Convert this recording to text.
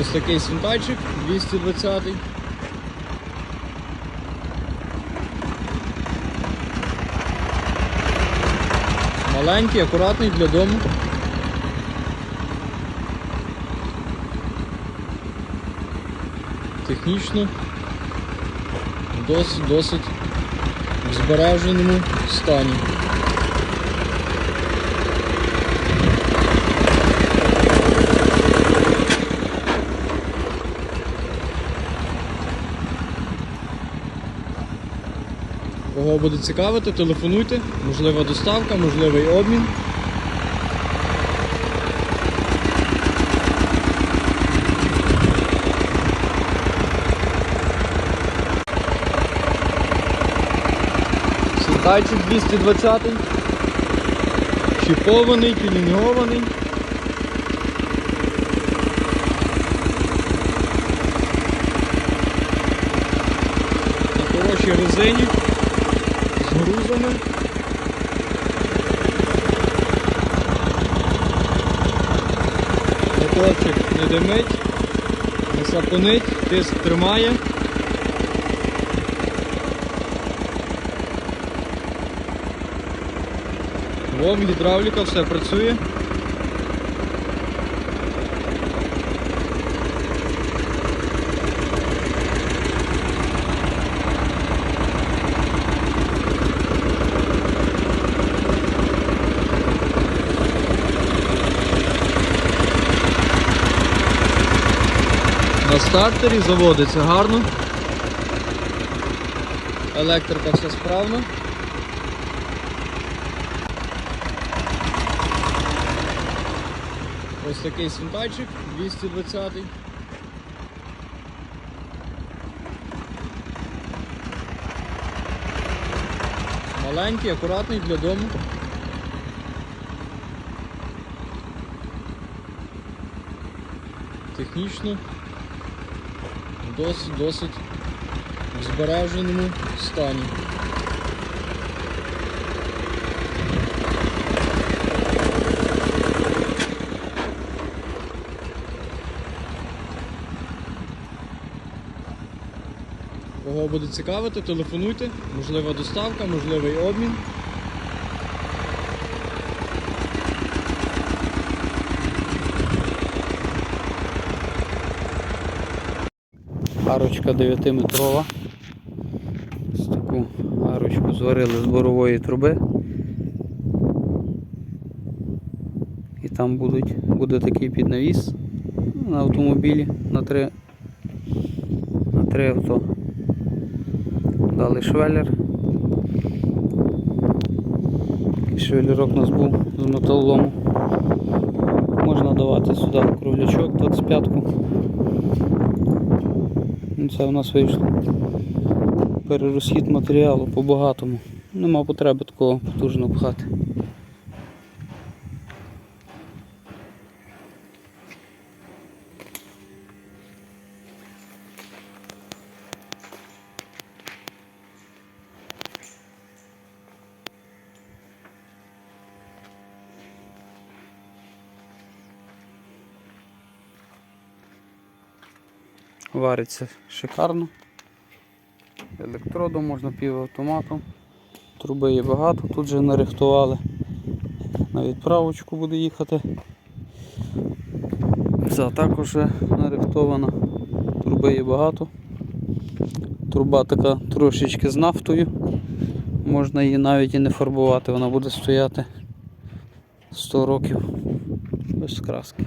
Ось такий синтайчик 220. Маленький, акуратний для дому. Технічно досить, досить в збереженому стані. Кого буде цікавити, телефонуйте, можлива доставка, можливий обмін. Сідайчик 220 чіпований, тюнінгований. На хорошій резині грузами. Моторчик не димить, не сапонить, тиск тримає. Вов, гідравліка, все працює. На стартері заводиться гарно. Електрика все справна. Ось такий синтайчик 220. Маленький, акуратний для дому. Технічно досить, досить в збереженому стані. Кого буде цікавити, телефонуйте, можлива доставка, можливий обмін. Арочка 9-метрова. Ось таку арочку зварили з борової труби. І там будуть, буде такий піднавіс на автомобілі на три, на три авто. Дали швеллер. Такий швеллерок у нас був з металолому. Можна давати сюди круглячок 25-ку. Ну, Це у нас вийшло. Перерозхід матеріалу по-багатому. Нема потреби такого потужно пхати. Вариться шикарно. Електродом можна півавтоматом. Труби є багато, тут же нарихтували. На відправочку буде їхати. Ця також вже нарихтована. Труби є багато. Труба така трошечки з нафтою. Можна її навіть і не фарбувати, вона буде стояти 100 років без краски.